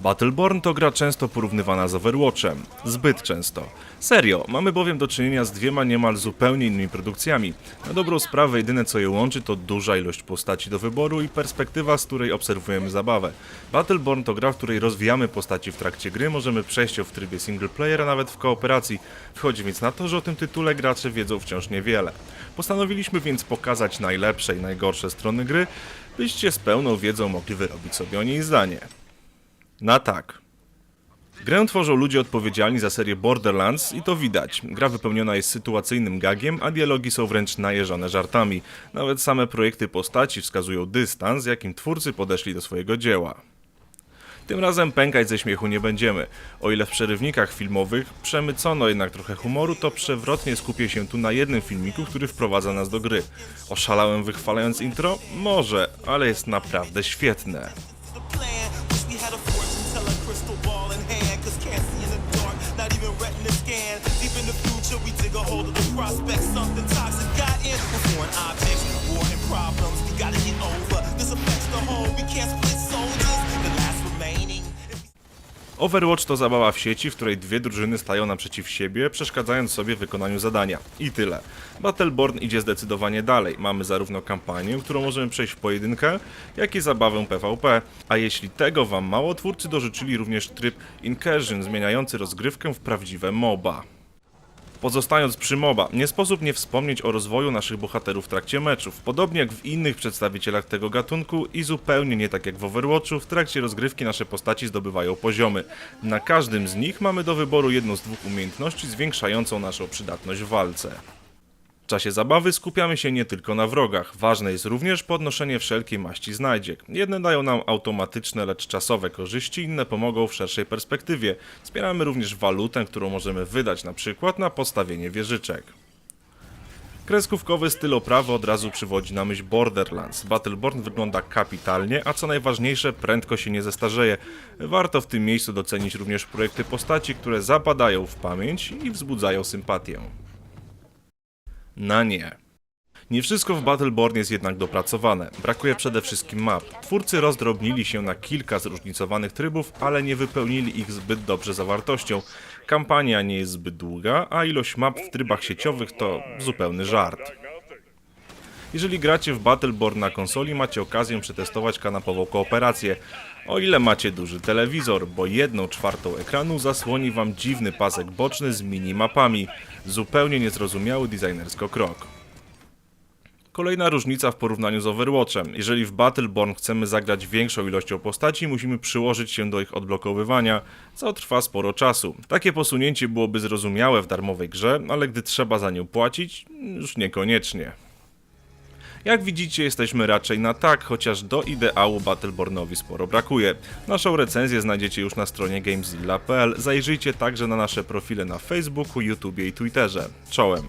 Battleborn to gra często porównywana z Overwatchem. Zbyt często. Serio, mamy bowiem do czynienia z dwiema niemal zupełnie innymi produkcjami. Na dobrą sprawę jedyne co je łączy to duża ilość postaci do wyboru i perspektywa, z której obserwujemy zabawę. Battleborn to gra, w której rozwijamy postaci w trakcie gry, możemy przejść ją w trybie single player, a nawet w kooperacji. Wchodzi więc na to, że o tym tytule gracze wiedzą wciąż niewiele. Postanowiliśmy więc pokazać najlepsze i najgorsze strony gry, byście z pełną wiedzą mogli wyrobić sobie o niej zdanie. Na tak. Grę tworzą ludzie odpowiedzialni za serię Borderlands i to widać. Gra wypełniona jest sytuacyjnym gagiem, a dialogi są wręcz najeżone żartami. Nawet same projekty postaci wskazują dystans, jakim twórcy podeszli do swojego dzieła. Tym razem pękać ze śmiechu nie będziemy. O ile w przerywnikach filmowych przemycono jednak trochę humoru, to przewrotnie skupię się tu na jednym filmiku, który wprowadza nas do gry. Oszalałem wychwalając intro? Może, ale jest naprawdę świetne. Hold of the prospect. Something toxic got in. With foreign objects, war and problems. Gotta get over. This affects the whole. We can't split soldiers. The last remaining. Overwatch to zabawa w sieci, w której dwie drużyny stają naprzeciw siebie, przeszkadzając sobie w wykonaniu zadania. I tyle. Battleborn idzie zdecydowanie dalej. Mamy zarówno kampanię, którą możemy przejść w pojedynkę, jak i zabawę PvP. A jeśli tego wam mało, twórcy dożyczyli również tryb Incursion, zmieniający rozgrywkę w prawdziwe MOBA. Pozostając przy MOBA, nie sposób nie wspomnieć o rozwoju naszych bohaterów w trakcie meczów. Podobnie jak w innych przedstawicielach tego gatunku i zupełnie nie tak jak w Overwatchu, w trakcie rozgrywki nasze postaci zdobywają poziomy. Na każdym z nich mamy do wyboru jedną z dwóch umiejętności zwiększającą naszą przydatność w walce. W czasie zabawy skupiamy się nie tylko na wrogach. Ważne jest również podnoszenie wszelkiej maści znajdziek. Jedne dają nam automatyczne, lecz czasowe korzyści, inne pomogą w szerszej perspektywie. Wspieramy również walutę, którą możemy wydać na przykład na postawienie wieżyczek. Kreskówkowy styl oprawy od razu przywodzi na myśl Borderlands. Battleborn wygląda kapitalnie, a co najważniejsze, prędko się nie zestarzeje. Warto w tym miejscu docenić również projekty postaci, które zapadają w pamięć i wzbudzają sympatię. Na nie. Nie wszystko w Battleborn jest jednak dopracowane. Brakuje przede wszystkim map. Twórcy rozdrobnili się na kilka zróżnicowanych trybów, ale nie wypełnili ich zbyt dobrze zawartością. Kampania nie jest zbyt długa, a ilość map w trybach sieciowych to zupełny żart. Jeżeli gracie w Battleborn na konsoli, macie okazję przetestować kanapową kooperację. O ile macie duży telewizor, bo jedną czwartą ekranu zasłoni wam dziwny pasek boczny z minimapami. Zupełnie niezrozumiały designersko krok. Kolejna różnica w porównaniu z Overwatchem. Jeżeli w Battleborn chcemy zagrać większą ilością postaci, musimy przyłożyć się do ich odblokowywania, co trwa sporo czasu. Takie posunięcie byłoby zrozumiałe w darmowej grze, ale gdy trzeba za nią płacić, już niekoniecznie. Jak widzicie, jesteśmy raczej na tak, chociaż do ideału Battlebornowi sporo brakuje. Naszą recenzję znajdziecie już na stronie gamezilla.pl. Zajrzyjcie także na nasze profile na Facebooku, YouTubie i Twitterze. Czołem.